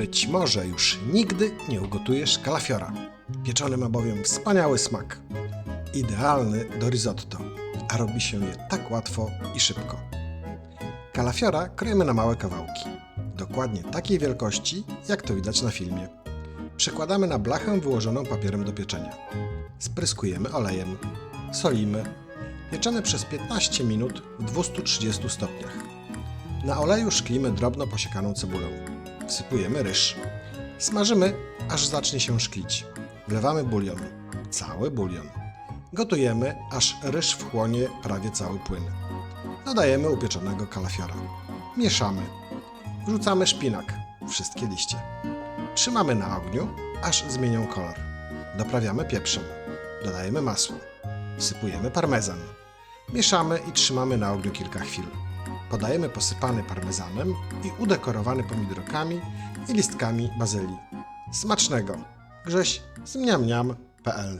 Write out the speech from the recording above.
Być może już nigdy nie ugotujesz kalafiora. Pieczony ma bowiem wspaniały smak. Idealny do risotto, a robi się je tak łatwo i szybko. Kalafiora kroimy na małe kawałki, dokładnie takiej wielkości, jak to widać na filmie. Przekładamy na blachę wyłożoną papierem do pieczenia. Spryskujemy olejem, solimy. Pieczemy przez 15 minut w 230 stopniach. Na oleju szklimy drobno posiekaną cebulę. Wsypujemy ryż. Smażymy, aż zacznie się szklić. Wlewamy bulion. Cały bulion. Gotujemy, aż ryż wchłonie prawie cały płyn. Dodajemy upieczonego kalafiora. Mieszamy. Wrzucamy szpinak, wszystkie liście. Trzymamy na ogniu, aż zmienią kolor. Doprawiamy pieprzem. Dodajemy masło. Wsypujemy parmezan. Mieszamy i trzymamy na ogniu kilka chwil. Podajemy posypany parmezanem i udekorowany pomidorkami i listkami bazylii. Smacznego! Grześ z mniamniam.pl